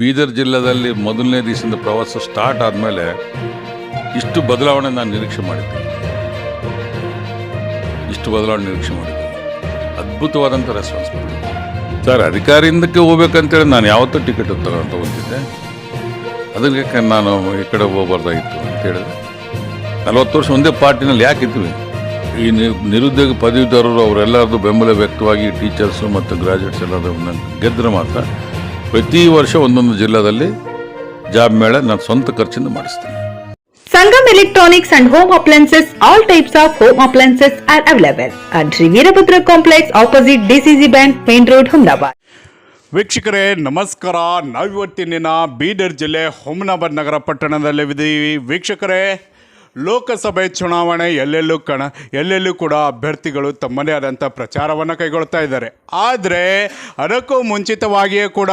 ಬೀದರ್ ಜಿಲ್ಲೆಯಲ್ಲಿ ಮೊದಲನೇ ದಿವಸದಿಂದ ಪ್ರವಾಸ ಸ್ಟಾರ್ಟ್ ಆದಮೇಲೆ ಇಷ್ಟು ಬದಲಾವಣೆ ನಾನು ನಿರೀಕ್ಷೆ ಮಾಡಿದ್ದೆ. ಇಷ್ಟು ಬದಲಾವಣೆ ನಿರೀಕ್ಷೆ ಮಾಡಿದ್ದೆ. ಅದ್ಭುತವಾದಂಥ ರೆಸ್ಪಾನ್ಸ್ ಸರ್, ಅಧಿಕಾರಿಯಿಂದಕ್ಕೆ ಹೋಗ್ಬೇಕಂತೇಳಿ ನಾನು ಯಾವತ್ತೂ ಟಿಕೆಟ್ ತಗೊಂತಿದ್ದೆ ಅದಕ್ಕೆ ನಾನು ಈ ಕಡೆ ಹೋಗ್ಬಾರ್ದಾಗಿತ್ತು ಅಂತ ಹೇಳಿದೆ. ನಲವತ್ತು ವರ್ಷ ಒಂದೇ ಪಾರ್ಟಿನಲ್ಲಿ ಯಾಕೆ ಇದ್ವಿ? ಈ ನಿರುದ್ಯೋಗ ಪದವೀಧರರು ಅವರೆಲ್ಲರದ್ದು ಬೆಂಬಲ ವ್ಯಕ್ತವಾಗಿ ಟೀಚರ್ಸು ಮತ್ತು ಗ್ರಾಜುಯೇಟ್ಸ್ ಎಲ್ಲರೂ ಗೆದ್ದರೆ ಮಾತ್ರ ಪ್ರತಿ ವರ್ಷ ಒಂದೊಂದು ಜಿಲ್ಲಾದಲ್ಲಿ ಜಾಬ್ ಮೇಳ ನನ್ನ ಸ್ವಂತ ಖರ್ಚಿಂದ ಮಾಡಿಸ್ತೇನೆ. Sangam electronics and home appliances all types of home appliances are available at Shri Veerabhadra complex opposite DCC bank main road Humnabad ವೀಕ್ಷಕರೇ ನಮಸ್ಕಾರ. ನಾವಿವತ್ತಿನ ಬೀದರ್ ಜಿಲ್ಲೆ ಹುಮ್ನಾಬಾದ್ ನಗರ ಪಟ್ಟಣದಲ್ಲಿ ವೀಕ್ಷಕರೇ ಲೋಕಸಭೆ ಚುನಾವಣೆ ಎಲ್ಲೆಲ್ಲೂ ಕಣ, ಎಲ್ಲೆಲ್ಲೂ ಕೂಡ ಅಭ್ಯರ್ಥಿಗಳು ತಮ್ಮದೇ ಆದಂಥ ಪ್ರಚಾರವನ್ನು ಕೈಗೊಳ್ತಾ ಇದ್ದಾರೆ. ಆದರೆ ಅದಕ್ಕೂ ಮುಂಚಿತವಾಗಿಯೇ ಕೂಡ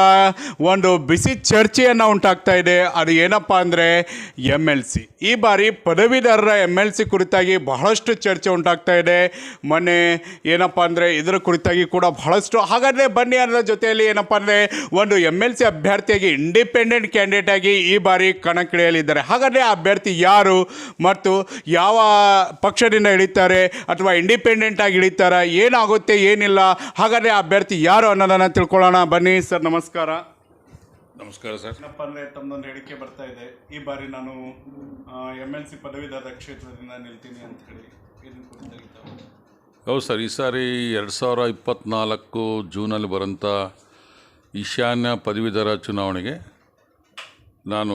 ಒಂದು ಬಿಸಿ ಚರ್ಚೆಯನ್ನು ಉಂಟಾಗ್ತಾ ಇದೆ. ಅದು ಏನಪ್ಪ ಅಂದರೆ ಎಂ ಎಲ್ ಸಿ. ಈ ಬಾರಿ ಪದವೀಧರರ ಎಂ ಎಲ್ ಸಿ ಕುರಿತಾಗಿ ಬಹಳಷ್ಟು ಚರ್ಚೆ ಉಂಟಾಗ್ತಾ ಇದೆ. ಮೊನ್ನೆ ಏನಪ್ಪ ಅಂದರೆ ಇದರ ಕುರಿತಾಗಿ ಕೂಡ ಬಹಳಷ್ಟು, ಹಾಗಾದರೆ ಬನ್ನಿ ಅನ್ನೋದ್ರ ಜೊತೆಯಲ್ಲಿ ಏನಪ್ಪ ಅಂದರೆ ಒಂದು ಎಂ ಎಲ್ ಸಿ ಅಭ್ಯರ್ಥಿಯಾಗಿ ಇಂಡಿಪೆಂಡೆಂಟ್ ಕ್ಯಾಂಡಿಡೇಟ್ ಆಗಿ ಈ ಬಾರಿ ಕಣಕ್ಕಿಳಿಯಲಿದ್ದಾರೆ. ಹಾಗಾದರೆ ಆ ಅಭ್ಯರ್ಥಿ ಯಾರು? ಮತ್ತು ಯಾವ ಪಕ್ಷದಿಂದ ಇಳಿತಾರೆ ಅಥವಾ ಇಂಡಿಪೆಂಡೆಂಟ್ ಆಗಿ ಇಳಿತಾರ ಏನಾಗುತ್ತೆ ಏನಿಲ್ಲ ಹಾಗಾದರೆ ಆ ಅಭ್ಯರ್ಥಿ ಯಾರು ಅನ್ನೋದನ್ನು ತಿಳ್ಕೊಳ್ಳೋಣ. ಬನ್ನಿ ಸರ್ ನಮಸ್ಕಾರ. ನಮಸ್ಕಾರ ಸರ್. ಏನಪ್ಪ ಅಂದರೆ ತಮ್ಮದೊಂದು ಹೇಳಿಕೆ ಬರ್ತಾ ಇದೆ. ಈ ಬಾರಿ ನಾನು ಎಂ ಎಲ್ ಸಿ ಪದವೀಧರ ಕ್ಷೇತ್ರದಿಂದ ನಿಲ್ತೀನಿ ಅಂತ ಹೇಳಿ. ಹೌದು ಸರ್ ಈ ಸಾರಿ ಎರಡು ಸಾವಿರ ಇಪ್ಪತ್ತ್ನಾಲ್ಕು ಜೂನಲ್ಲಿ ಬರೋಂಥ ಈಶಾನ್ಯ ಪದವೀಧರ ಚುನಾವಣೆಗೆ ನಾನು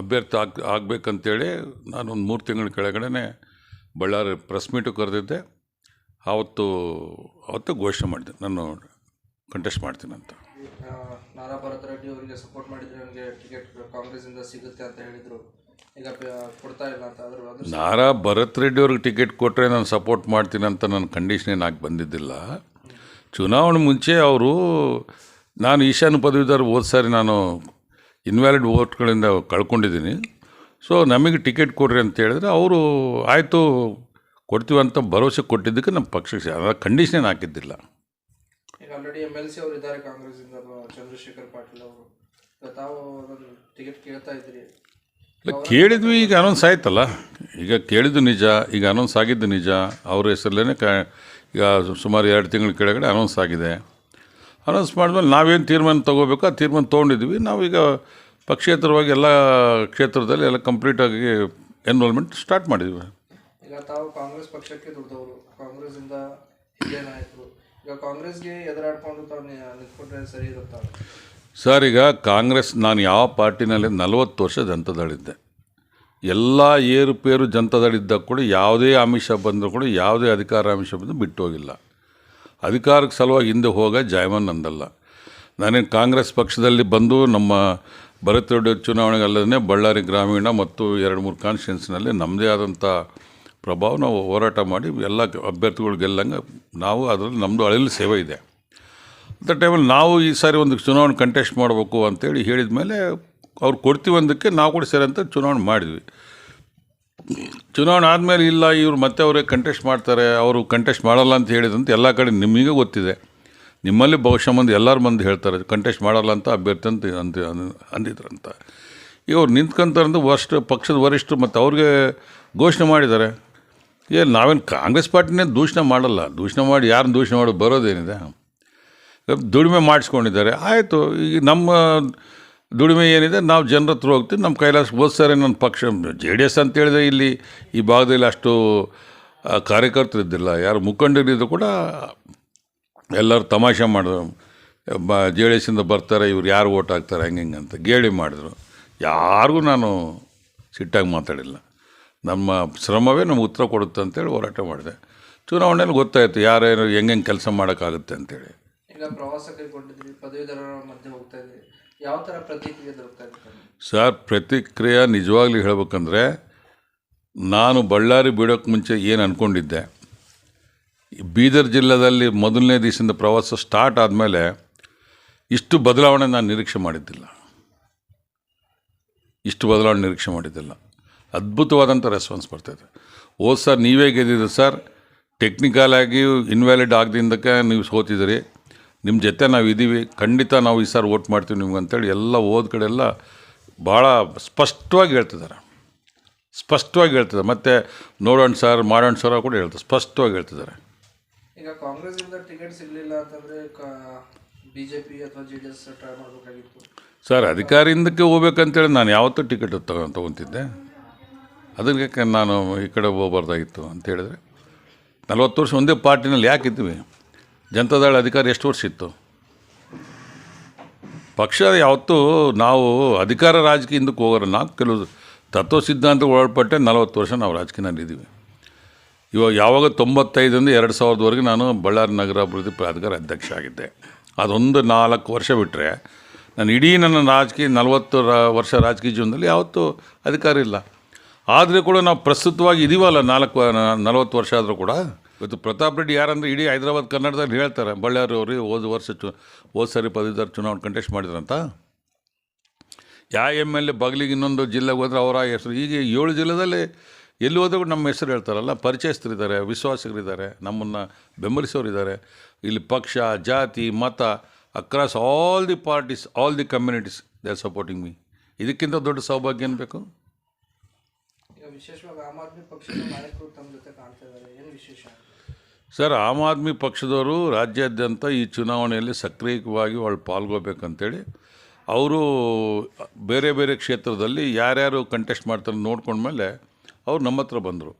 ಅಭ್ಯರ್ಥಿ ಆಗ್ ಆಗಬೇಕಂತೇಳಿ ನಾನು ಒಂದು ಮೂರು ತಿಂಗಳ ಕೆಳಗಡೆ ಬಳ್ಳಾರಿ ಪ್ರೆಸ್ ಮೀಟು ಕರೆದಿದ್ದೆ. ಆವತ್ತು ಆವತ್ತು ಘೋಷಣೆ ಮಾಡಿದೆ. ನಾನು ಕಂಟೆಸ್ಟ್ ಮಾಡ್ತೀನಿ ಅಂತ. ನಾರಾ ಭರತ್ ರೆಡ್ಡಿ ಅವರಿಗೆ ಸಪೋರ್ಟ್ ಮಾಡಿದ್ರೆ ನನಗೆ ಟಿಕೆಟ್ ಕಾಂಗ್ರೆಸ್ಸಿಂದ ಸಿಗುತ್ತೆ ಅಂತ ಹೇಳಿದರು. ಈಗ ಕೊಡ್ತಾ ಇಲ್ಲ ಅಂತ ಆದರೂ ನಾರಾ ಭರತ್ ರೆಡ್ಡಿ ಅವ್ರಿಗೆ ಟಿಕೆಟ್ ಕೊಟ್ಟರೆ ನಾನು ಸಪೋರ್ಟ್ ಮಾಡ್ತೀನಿ ಅಂತ ನನ್ನ ಕಂಡೀಷನ್ ಏನು ಹಾಕಿ ಬಂದಿದ್ದಿಲ್ಲ ಚುನಾವಣೆ ಮುಂಚೆ ಅವರು ನಾನು ಈಶಾನ್ಯ ಪದವೀಧರ ಹೋದ ಸಾರಿ ನಾನು ಇನ್ವ್ಯಾಲಿಡ್ ಓಟ್ಗಳಿಂದ ಕಳ್ಕೊಂಡಿದ್ದೀನಿ. ಸೊ ನಮಗೆ ಟಿಕೆಟ್ ಕೊಡ್ರಿ ಅಂತ ಹೇಳಿದ್ರೆ ಅವರು ಆಯಿತು ಕೊಡ್ತೀವಿ ಅಂತ ಭರವಸೆ ಕೊಟ್ಟಿದ್ದಕ್ಕೆ ನಮ್ಮ ಪಕ್ಷಕ್ಕೆ ಅದರ ಕಂಡೀಷನ್ ಏನು ಹಾಕಿದ್ದಿಲ್ಲ. ಆಲ್ರೆಡಿ ಎಂ ಎಲ್ ಸಿ ಅವರು ಇದ್ದಾರೆ ಕಾಂಗ್ರೆಸ್ಸಿಂದ ಚಂದ್ರಶೇಖರ್ ಪಾಟೀಲ್ ಅವರು. ತಾವು ಟಿಕೆಟ್ ಕೇಳ್ತಾ ಇದ್ರಿ ಇಲ್ಲ ಕೇಳಿದ್ವಿ ಈಗ ಅನೌನ್ಸ್ ಆಯ್ತಲ್ಲ. ಈಗ ಕೇಳಿದ್ದು ನಿಜ ಈಗ ಅನೌನ್ಸ್ ಆಗಿದ್ದು ನಿಜ. ಅವ್ರ ಹೆಸರಲ್ಲೇ ಕ ಈಗ ಸುಮಾರು ಎರಡು ತಿಂಗಳ ಕೆಳಗಡೆ ಅನೌನ್ಸ್ ಆಗಿದೆ. ಅನೌನ್ಸ್ ಮಾಡಿದ್ಮೇಲೆ ನಾವೇನು ತೀರ್ಮಾನ ತೊಗೋಬೇಕು ಆ ತೀರ್ಮಾನ ತೊಗೊಂಡಿದ್ವಿ ನಾವೀಗ ಪಕ್ಷೇತರವಾಗಿ ಎಲ್ಲ ಕ್ಷೇತ್ರದಲ್ಲಿ ಎಲ್ಲ ಕಂಪ್ಲೀಟಾಗಿ ಎನ್ರೋಲ್ಮೆಂಟ್ ಸ್ಟಾರ್ಟ್ ಮಾಡಿದ್ವಿ ಈಗ ತಾವು ಕಾಂಗ್ರೆಸ್ ಪಕ್ಷಕ್ಕೆ ದುಡ್ದವರು ಕಾಂಗ್ರೆಸ್ಸಿಂದ ಹಿರಿಯ ನಾಯಕರು ಈಗ ಕಾಂಗ್ರೆಸ್ಗೆ ಎದುರಾಡ್ಕೊಂಡು ತಾವು ನಿಂತ್ಕೊಂಡ್ರೆ ಸರಿ ಇರುತ್ತಾ? ಸರ್ ಈಗ ಕಾಂಗ್ರೆಸ್ ನಾನು ಯಾವ ಪಾರ್ಟಿನಲ್ಲಿ ನಲವತ್ತು ವರ್ಷ ಜನತಾದಳಿದ್ದೆ. ಎಲ್ಲ ಏರುಪೇರು ಜನತಾದಳಿದ್ದಾಗ ಕೂಡ ಯಾವುದೇ ಆಮಿಷ ಬಂದರೂ ಕೂಡ ಯಾವುದೇ ಅಧಿಕಾರ ಆಮಿಷ ಬಂದರೂ ಬಿಟ್ಟು ಹೋಗಿಲ್ಲ. ಅಧಿಕಾರಕ್ಕೆ ಸಲುವಾಗಿ ಹಿಂದೆ ಹೋಗ ಜಾಯಮಾನ್ ನಂದಲ್ಲ. ನಾನೇನು ಕಾಂಗ್ರೆಸ್ ಪಕ್ಷದಲ್ಲಿ ಬಂದು ನಮ್ಮ ಭರತ್ ರೆಡ್ಡಿ ಚುನಾವಣೆಗೆ ಅಲ್ಲದೇ ಬಳ್ಳಾರಿ ಗ್ರಾಮೀಣ ಮತ್ತು ಎರಡು ಮೂರು ಕಾನ್ಸ್ಟಿಟ್ಯೂನ್ಸಿನಲ್ಲಿ ನಮ್ಮದೇ ಆದಂಥ ಪ್ರಭಾವ ನಾವು ಹೋರಾಟ ಮಾಡಿ ಎಲ್ಲ ಅಭ್ಯರ್ಥಿಗಳು ಗೆಲ್ಲಂಗೆ ನಾವು ಅದರಲ್ಲಿ ನಮ್ಮದು ಅಳಲು ಸೇವೆ ಇದೆ. ಅಂಥ ಟೈಮಲ್ಲಿ ನಾವು ಈ ಸಾರಿ ಒಂದು ಚುನಾವಣೆ ಕಂಟೆಸ್ಟ್ ಮಾಡಬೇಕು ಅಂತೇಳಿ ಹೇಳಿದ ಮೇಲೆ ಅವ್ರು ಕೊಡ್ತೀವಿ ಅಂದಕ್ಕೆ ನಾವು ಕೂಡ ಸರಿ ಅಂತ ಚುನಾವಣೆ ಮಾಡಿದ್ವಿ. ಚುನಾವಣೆ ಆದಮೇಲೆ ಇಲ್ಲ, ಇವರು ಮತ್ತೆ ಅವರೇ ಕಂಟೆಸ್ಟ್ ಮಾಡ್ತಾರೆ, ಅವರು ಕಂಟೆಸ್ಟ್ ಮಾಡಲ್ಲ ಅಂತ ಹೇಳಿದಂತ ಎಲ್ಲ ಕಡೆ ನಿಮಗೆ ಗೊತ್ತಿದೆ. ನಿಮ್ಮಲ್ಲಿ ಬಹುಶಃ ಮಂದಿ ಎಲ್ಲರೂ ಮಂದಿ ಹೇಳ್ತಾರೆ ಕಂಟೆಸ್ಟ್ ಮಾಡಲ್ಲ ಅಂತ ಅಭ್ಯರ್ಥಿ ಅಂತ ಅಂತ ಅಂದ್- ಅಂದಿದ್ರಂತ. ಈಗ ಅವ್ರು ವರ್ಷ ಪಕ್ಷದ ವರಿಷ್ಠರು ಮತ್ತು ಅವ್ರಿಗೆ ಘೋಷಣೆ ಮಾಡಿದ್ದಾರೆ. ಏ, ನಾವೇನು ಕಾಂಗ್ರೆಸ್ ಪಾರ್ಟಿನೇ ದೂಷಣೆ ಮಾಡಲ್ಲ, ದೂಷಣೆ ಮಾಡಿ ಯಾರನ್ನ ದೂಷಣೆ ಮಾಡೋದು ಬರೋದೇನಿದೆ? ದುಡಿಮೆ ಮಾಡಿಸ್ಕೊಂಡಿದ್ದಾರೆ. ಆಯಿತು, ಈಗ ನಮ್ಮ ದುಡಿಮೆ ಏನಿದೆ, ನಾವು ಜನರ ಹತ್ರ ಹೋಗ್ತೀವಿ, ನಮ್ಮ ಕೈಲಾಸ ಹೋದ ಸಾರಿ ನನ್ನ ಪಕ್ಷ ಜೆ ಡಿ ಎಸ್ ಅಂತ ಹೇಳಿದ್ರೆ ಇಲ್ಲಿ ಈ ಭಾಗದಲ್ಲಿ ಅಷ್ಟು ಕಾರ್ಯಕರ್ತರು ಇದ್ದಿಲ್ಲ. ಯಾರು ಮುಖಂಡರಿದ್ದು ಕೂಡ ಎಲ್ಲರೂ ತಮಾಷೆ ಮಾಡಿದ್ರು. ಬ ಜೆ ಡಿ ಎಸ್ಸಿಂದ ಬರ್ತಾರೆ, ಇವ್ರು ಯಾರು ಓಟ್ ಹಾಕ್ತಾರೆ, ಹಂಗೆ ಹಿಂಗೆ ಅಂತ ಗೇಳಿ ಮಾಡಿದ್ರು. ಯಾರಿಗೂ ನಾನು ಸಿಟ್ಟಾಗಿ ಮಾತಾಡಿಲ್ಲ. ನಮ್ಮ ಶ್ರಮವೇ ನಮ್ಗೆ ಉತ್ತರ ಕೊಡುತ್ತೆ ಅಂತೇಳಿ ಹೋರಾಟ ಮಾಡಿದೆ. ಚುನಾವಣೆಯಲ್ಲಿ ಗೊತ್ತಾಯಿತು, ಯಾರೇನು ಹೆಂಗೆ ಕೆಲಸ ಮಾಡೋಕ್ಕಾಗುತ್ತೆ ಅಂತೇಳಿ. ಈಗ ಪ್ರವಾಸಕ್ಕೆ ಪದವೀಧರರ ಮಧ್ಯೆ ಹೋಗ್ತಾ ಇದ್ರಿ. ಯಾವ ಪ್ರತಿಕ್ರಿಯೆ ದೊರಕ್ತಾ ಸರ್, ಪ್ರತಿಕ್ರಿಯೆ ನಿಜವಾಗ್ಲೂ ಹೇಳ್ಬೇಕಂದ್ರೆ ನಾನು ಬಳ್ಳಾರಿ ಬಿಡೋಕ್ಕೆ ಮುಂಚೆ ಏನು ಅಂದ್ಕೊಂಡಿದ್ದೆ ಬೀದರ್ ಜಿಲ್ಲೆಯಲ್ಲಿ ಮೊದಲನೇ ದಿವಸದಿಂದ ಪ್ರವಾಸ ಸ್ಟಾರ್ಟ್ ಆದಮೇಲೆ ಇಷ್ಟು ಬದಲಾವಣೆ ನಾನು ನಿರೀಕ್ಷೆ ಮಾಡಿದ್ದಿಲ್ಲ. ಇಷ್ಟು ಬದಲಾವಣೆ ನಿರೀಕ್ಷೆ ಮಾಡಿದ್ದಿಲ್ಲ. ಅದ್ಭುತವಾದಂಥ ರೆಸ್ಪಾನ್ಸ್ ಬರ್ತಾಯಿದೆ ಓ ಸರ್, ನೀವೇ ಗೆದ್ದಿದ್ದು ಸರ್. ಟೆಕ್ನಿಕಲ್ ಆಗಿ ಇನ್ವ್ಯಾಲಿಡ್ ಆಗದಿಂದಕ್ಕೆ ನೀವು ಸೋತಿದ್ದೀರಿ. ನಿಮ್ಮ ಜೊತೆ ನಾವು ಇದ್ದೀವಿ. ಖಂಡಿತ ನಾವು ಈ ಸಾರಿ ವೋಟ್ ಮಾಡ್ತೀವಿ ನಿಮ್ಗೆ ಅಂತೇಳಿ ಎಲ್ಲ ಹೋದ ಕಡೆ ಎಲ್ಲ ಭಾಳ ಸ್ಪಷ್ಟವಾಗಿ ಹೇಳ್ತಿದ್ದಾರೆ. ಸ್ಪಷ್ಟವಾಗಿ ಹೇಳ್ತಿದ್ದಾರೆ. ಮತ್ತು ನೋಡೋಣ ಸರ್ ಮಾಡೋಣ ಸರ್ ಕೂಡ ಹೇಳ್ತಾರೆ. ಸ್ಪಷ್ಟವಾಗಿ ಹೇಳ್ತಿದ್ದಾರೆ. ಈಗ ಕಾಂಗ್ರೆಸ್ ಇಂದ ಟಿಕೆಟ್ ಸಿಗ್ಲಿಲ್ಲ ಅಂತಂದ್ರೆ ಬಿಜೆಪಿ ಅಥವಾ ಜೆ ಡಿ ಎಸ್ ಟ್ರೈ ಮಾಡಬೇಕಾಗಿತ್ತು. ಸರ್ ಅಧಿಕಾರಿಯಿಂದಕ್ಕೆ ಹೋಗ್ಬೇಕಂತೇಳಿ ನಾನು ಯಾವತ್ತೂ ಟಿಕೆಟ್ ತಗೊ ತೊಗೊತಿದ್ದೆ. ಅದಕ್ಕೆ ನಾನು ಈ ಕಡೆ ಹೋಗ್ಬಾರ್ದಾಗಿತ್ತು ಅಂತ ಹೇಳಿದ್ರೆ. ನಲ್ವತ್ತು ವರ್ಷ ಒಂದೇ ಪಾರ್ಟಿನಲ್ಲಿ ಯಾಕಿದ್ವಿ ಜನತಾದಳ ಅಧಿಕಾರ ಎಷ್ಟು ವರ್ಷ ಇತ್ತು? ಪಕ್ಷ ಯಾವತ್ತೂ ನಾವು ಅಧಿಕಾರ ರಾಜಕೀಯದಕ್ಕೆ ಹೋಗೋರು ನಾವು ಕೆಲವು ತತ್ವ ಸಿದ್ಧಾಂತ ಒಳಪಟ್ಟೆ ನಲವತ್ತು ವರ್ಷ ನಾವು ರಾಜಕೀಯದಲ್ಲಿ ಇದ್ದೀವಿ. ಇವಾಗ ಯಾವಾಗ ತೊಂಬತ್ತೈದರಿಂದ ಎರಡು ಸಾವಿರದವರೆಗೆ ನಾನು ಬಳ್ಳಾರಿ ನಗರ ಅಭಿವೃದ್ಧಿ ಪ್ರಾಧಿಕಾರ ಅಧ್ಯಕ್ಷ ಆಗಿದ್ದೆ. ಅದೊಂದು ನಾಲ್ಕು ವರ್ಷ ಬಿಟ್ಟರೆ ನಾನು ಇಡೀ ನನ್ನ ರಾಜಕೀಯ ನಲವತ್ತು ವರ್ಷ ರಾಜಕೀಯ ಜೀವನದಲ್ಲಿ ಯಾವತ್ತೂ ಅಧಿಕಾರ ಇಲ್ಲ. ಆದರೂ ಕೂಡ ನಾವು ಪ್ರಸ್ತುತವಾಗಿ ಇದೀವಲ್ಲ ನಾಲ್ಕು, ನಲವತ್ತು ವರ್ಷ ಆದರೂ ಕೂಡ ಇವತ್ತು ಪ್ರತಾಪ್ ರೆಡ್ಡಿ ಯಾರಂದ್ರೆ ಇಡೀ ಹೈದರಾಬಾದ್, ಕರ್ನಾಟಕದಲ್ಲಿ ಹೇಳ್ತಾರೆ, ಬಳ್ಳಾರಿ ಅವರು ಹೋದ ವರ್ಷ ಚು, ಹೋದ ಸರಿ ಪದವೀಧರ ಚುನಾವಣೆ ಕಂಟೆಸ್ಟ್ ಮಾಡಿದ್ರಂತ. ಯಾವ ಎಂ ಎಲ್ ಎ ಬಗ್ಲಿಗೆ ಇನ್ನೊಂದು ಜಿಲ್ಲೆಗೆ ಹೋದ್ರೆ ಅವರ ಹೆಸರು ಈಗ ಏಳು ಜಿಲ್ಲೆದಲ್ಲಿ ಎಲ್ಲಿ ಹೋದ್ರೂ ನಮ್ಮ ಹೆಸರು ಹೇಳ್ತಾರಲ್ಲ, ಪರಿಚಯಸ್ಥರಿದ್ದಾರೆ ವಿಶ್ವಾಸಕರಿದ್ದಾರೆ ನಮ್ಮನ್ನು ಬೆಂಬಲಿಸೋರಿದ್ದಾರೆ. ಇಲ್ಲಿ ಪಕ್ಷ, ಜಾತಿ, ಮತ across all the parties all the communities they are supporting me ಇದಕ್ಕಿಂತ ದೊಡ್ಡ ಸೌಭಾಗ್ಯ ಏನು ಬೇಕು ವಿಶೇಷವಾಗಿ ಆಮ್ ಆದ್ಮಿ ಪಕ್ಷದ ನಾಯಕರು ತಮ್ಮ ಜೊತೆ ಕಾಣ್ತಾ ಇದ್ದಾರೆ. ಏನು ವಿಶೇಷ? ಸರ್, ಆಮ್ ಆದ್ಮಿ ಪಕ್ಷದವರು ರಾಜ್ಯಾದ್ಯಂತ ಈ ಚುನಾವಣೆಯಲ್ಲಿ ಸಕ್ರಿಯವಾಗಿ ಅವಳು ಪಾಲ್ಗೊಬೇಕಂತೇಳಿ ಅವರು ಬೇರೆ ಬೇರೆ ಕ್ಷೇತ್ರದಲ್ಲಿ ಯಾರ್ಯಾರು ಕಂಟೆಸ್ಟ್ ಮಾಡ್ತಾರೆ ನೋಡ್ಕೊಂಡ್ಮೇಲೆ ಅವ್ರು ನಮ್ಮ ಹತ್ರ ಬಂದರು.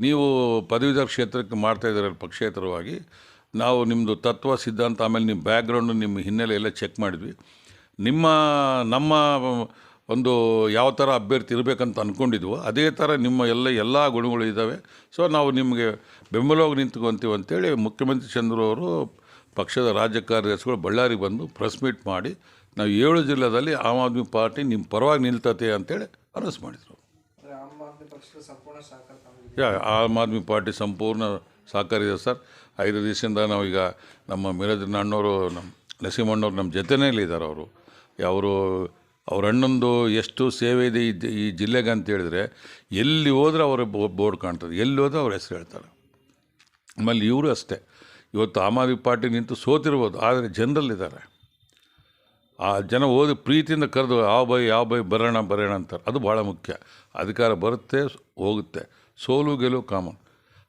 ನೀವು ಪದವೀಧರ ಕ್ಷೇತ್ರಕ್ಕೆ ಮಾಡ್ತಾಯಿದ್ದೀರಲ್ಲ ಪಕ್ಷೇತರವಾಗಿ, ನಾವು ನಿಮ್ಮದು ತತ್ವ, ಸಿದ್ಧಾಂತ, ಆಮೇಲೆ ನಿಮ್ಮ ಬ್ಯಾಕ್ಗ್ರೌಂಡು ನಿಮ್ಮ ಹಿನ್ನೆಲೆ ಎಲ್ಲ ಚೆಕ್ ಮಾಡಿದ್ವಿ. ನಿಮ್ಮ, ನಮ್ಮ ಒಂದು ಯಾವ ಥರ ಅಭ್ಯರ್ಥಿ ಇರಬೇಕಂತ ಅಂದ್ಕೊಂಡಿದ್ವು ಅದೇ ಥರ ನಿಮ್ಮ ಎಲ್ಲ ಎಲ್ಲ ಗುಣಗಳು ಇದ್ದಾವೆ ಸೊ ನಾವು ನಿಮಗೆ ಬೆಂಬಲವಾಗಿ ನಿಂತ್ಕೊಂತೀವಿ ಅಂತೇಳಿ ಮುಖ್ಯಮಂತ್ರಿ ಚಂದ್ರು ಅವರು ಪಕ್ಷದ ರಾಜ್ಯ ಕಾರ್ಯದರ್ಶಿಗಳು ಬಳ್ಳಾರಿಗೆ ಬಂದು ಪ್ರೆಸ್ ಮೀಟ್ ಮಾಡಿ ನಾವು ಏಳು ಜಿಲ್ಲೆಯಲ್ಲಿ ಆಮ್ ಆದ್ಮಿ ಪಾರ್ಟಿ ನಿಮ್ಮ ಪರವಾಗಿ ನಿಲ್ತತೆ ಅಂತೇಳಿ ಅನೌನ್ಸ್ ಮಾಡಿದರು. ಆಮ್ ಆದ್ಮಿ ಪಾರ್ಟಿ ಸಂಪೂರ್ಣ ಸಹಕಾರ ಇದೆ ಸರ್. ಐದು ದಿವಸದಿಂದ ನಾವೀಗ ನಮ್ಮ ಮಿರಜನ ಅಣ್ಣವರು ನಮ್ಮ ನರಸಿಂಹಣ್ಣವ್ರು ನಮ್ಮ ಜೊತೆನೇ ಇದ್ದಾರೆ ಅವರು. ಅವರು ಅವ್ರ ಅಣ್ಣಂದು ಎಷ್ಟು ಸೇವೆ ಇದೆ ಈ ಈ ಜಿಲ್ಲೆಗೆ ಅಂತ ಹೇಳಿದ್ರೆ ಎಲ್ಲಿ ಹೋದ್ರೆ ಅವರ ಬೋರ್ಡ್ ಕಾಣ್ತದೆ. ಎಲ್ಲಿ ಹೋದ್ರೆ ಅವ್ರ ಹೆಸರು ಹೇಳ್ತಾರೆ. ಆಮೇಲೆ ಇವರು ಅಷ್ಟೇ. ಇವತ್ತು ಆಮ್ ಆದ್ಮಿ ಪಾರ್ಟಿ ನಿಂತು ಸೋತಿರ್ಬೋದು, ಆದರೆ ಜನರಲ್ಲಿದ್ದಾರೆ ಆ ಜನ ಓದಿ ಪ್ರೀತಿಯಿಂದ ಕರೆದು ಯಾವ ಬೈ ಯಾವ ಬೈ, ಬರೋಣ ಬರೋಣ ಅಂತಾರೆ. ಅದು ಭಾಳ ಮುಖ್ಯ. ಅಧಿಕಾರ ಬರುತ್ತೆ, ಹೋಗುತ್ತೆ. ಸೋಲು ಗೆಲುವು ಕಾಮನ್.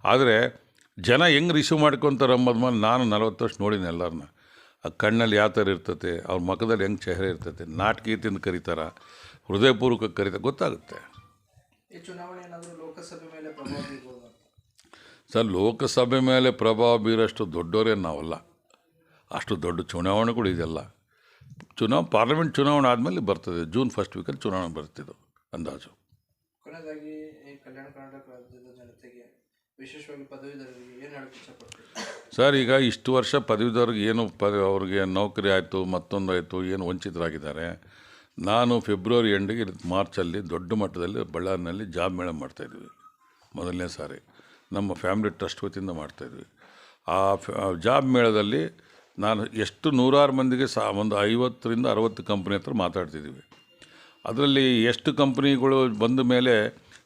ಆದರೆ ಜನ ಹೆಂಗೆ ರಿಸೀವ್ ಮಾಡ್ಕೊತಾರೆ ಅಂಬದ್ ಮೇಲೆ ನಾನು ನಲವತ್ತು ವರ್ಷ ನೋಡಿನಿ ಎಲ್ಲರನ್ನ. ಆ ಕಣ್ಣಲ್ಲಿ ಯಾವ ಥರ ಇರ್ತತೆ ಅವ್ರ ಮುಖದಲ್ಲಿ ಹೆಂಗೆ ಚೆಹರೆ ಇರ್ತತೆ ನಾಟಕೀಯತೆಯಿಂದ ಕರೀತಾರ ಹೃದಯಪೂರ್ವಕ ಕರೀತ ಗೊತ್ತಾಗುತ್ತೆ. ಸರ್ ಲೋಕಸಭೆ ಮೇಲೆ ಪ್ರಭಾವ ಬೀರೋಷ್ಟು ದೊಡ್ಡವರೇನು ನಾವಲ್ಲ. ಅಷ್ಟು ದೊಡ್ಡ ಚುನಾವಣೆಗಳು ಇದೆಲ್ಲ ಚುನಾವ್ ಪಾರ್ಲಿಮೆಂಟ್ ಚುನಾವಣೆ ಆದಮೇಲೆ ಬರ್ತದೆ ಜೂನ್ ಫಸ್ಟ್ ವೀಕಲ್ಲಿ ಚುನಾವಣೆ ಬರ್ತಿದ್ದು ಅಂದಾಜು. ಕಲ್ಯಾಣ ಕರ್ನಾಟಕ ರಾಜ್ಯದ ಜನತೆಗೆ ವಿಶೇಷವಾಗಿ ಪದವೀಧರರಿಗೆ ಏನು ಸರ್, ಈಗ ಇಷ್ಟು ವರ್ಷ ಪದವೀಧರಿಗೆ ಏನು ಪದ, ಅವ್ರಿಗೆ ನೌಕರಿ ಆಯಿತು, ಮತ್ತೊಂದು ಆಯಿತು, ಏನು ವಂಚಿತರಾಗಿದ್ದಾರೆ. ನಾನು ಫೆಬ್ರವರಿ ಎಂಡಿಗೆ ಮಾರ್ಚಲ್ಲಿ ದೊಡ್ಡ ಮಟ್ಟದಲ್ಲಿ ಬಳ್ಳಾರಿನಲ್ಲಿ ಜಾಬ್ ಮೇಳ ಮಾಡ್ತಾಯಿದ್ವಿ ಮೊದಲನೇ ಸಾರಿ. ನಮ್ಮ ಫ್ಯಾಮಿಲಿ ಟ್ರಸ್ಟ್ ವತಿಯಿಂದ ಮಾಡ್ತಾಯಿದ್ವಿ ಆ ಜಾಬ್ ಮೇಳದಲ್ಲಿ ನಾನು ಎಷ್ಟು ನೂರಾರು ಮಂದಿಗೆ ಸಾ, ಒಂದು ಐವತ್ತರಿಂದ ಅರವತ್ತು ಕಂಪ್ನಿ ಹತ್ರ ಮಾತಾಡ್ತಿದ್ದೀವಿ ಅದರಲ್ಲಿ ಎಷ್ಟು ಕಂಪ್ನಿಗಳು ಬಂದ ಮೇಲೆ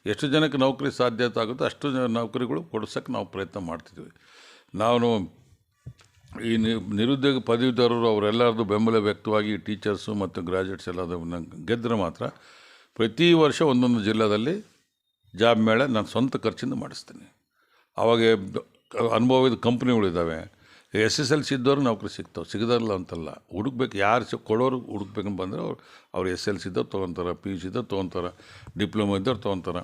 ಎಷ್ಟು ಜನಕ್ಕೆ ನೌಕರಿ ಸಾಧ್ಯತೆ ಆಗುತ್ತೋ ಅಷ್ಟು ಜನ ನೌಕರಿಗಳು ಕೊಡ್ಸೋಕ್ಕೆ ನಾವು ಪ್ರಯತ್ನ ಮಾಡ್ತಿದ್ವಿ. ನಾನು ಈ ನಿರುದ್ಯೋಗ ಪದವೀಧರರು ಅವರೆಲ್ಲರದ್ದು ಬೆಂಬಲ ವ್ಯಕ್ತವಾಗಿ ಟೀಚರ್ಸು ಮತ್ತು ಗ್ರಾಜುಯೇಟ್ಸ್ ಎಲ್ಲ ಗೆದ್ದರೆ ಮಾತ್ರ ಪ್ರತಿ ವರ್ಷ ಒಂದೊಂದು ಜಿಲ್ಲೆಯಲ್ಲಿ ಜಾಬ್ ಮೇಳ ನಾನು ಸ್ವಂತ ಖರ್ಚಿಂದ ಮಾಡಿಸ್ತೀನಿ. ಅವಾಗ ಅನುಭವಿದ ಕಂಪ್ನಿಗಳಿದ್ದಾವೆ. ಎಸ್ ಎಸ್ ಎಲ್ ಸಿ ಇದ್ದವ್ರು ನೌಕರಿ ಸಿಗ್ತಾವೆ ಸಿಗದಲ್ಲ ಅಂತಲ್ಲ. ಹುಡುಕ್ಬೇಕು, ಯಾರು ಸಿ, ಕೊಡೋರು ಹುಡುಕ್ಬೇಕಂತ ಬಂದರೆ ಅವ್ರು ಅವ್ರು ಎಸ್ ಎಲ್ ಸಿ ಇದ್ದವ್ರು ತೊಗೊತಾರೆ, ಪಿ ಯು ಸಿ ಇದ್ದವ್ರು ತೊಗೊತಾರೆ, ಡಿಪ್ಲೊಮಾ ಇದ್ದವ್ರು ತೊಗೊತಾರೆ.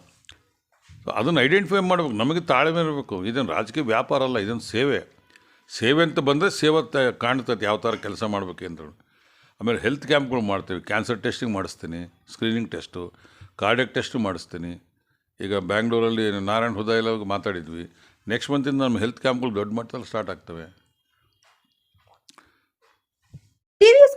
ಅದನ್ನು ಐಡೆಂಟಿಫೈ ಮಾಡಬೇಕು. ನಮಗೆ ತಾಳ್ಮೆ ಇರಬೇಕು. ಇದೇನು ರಾಜಕೀಯ ವ್ಯಾಪಾರ ಅಲ್ಲ ಇದೊಂದು ಸೇವೆ. ಸೇವೆ ಅಂತ ಬಂದರೆ ಸೇವೆ ಕಾಣ್ತೈತೆ, ಯಾವ ಥರ ಕೆಲಸ ಮಾಡ್ಬೇಕಂತ ಆಮೇಲೆ ಹೆಲ್ತ್ ಕ್ಯಾಂಪ್ಗಳು ಮಾಡ್ತೀವಿ. ಕ್ಯಾನ್ಸರ್ ಟೆಸ್ಟಿಂಗ್ ಮಾಡಿಸ್ತೀನಿ ಸ್ಕ್ರೀನಿಂಗ್ ಟೆಸ್ಟು ಕಾರ್ಡಿಯಕ್ ಟೆಸ್ಟು ಮಾಡಿಸ್ತೀನಿ. ಈಗ ಬ್ಯಾಂಗ್ಳೂರಲ್ಲಿ ನಾರಾಯಣ ಹೃದಯ ಮಾತಾಡಿದ್ವಿ. ನೆಕ್ಸ್ಟ್ ಮಂತಿಂದ ನಮ್ಮ ಹೆಲ್ತ್ ಕ್ಯಾಂಪ್ಗಳು ದೊಡ್ಡ ಮಟ್ಟದಲ್ಲಿ ಸ್ಟಾರ್ಟ್ ಆಗ್ತವೆ ಟಿವಿಎಸ್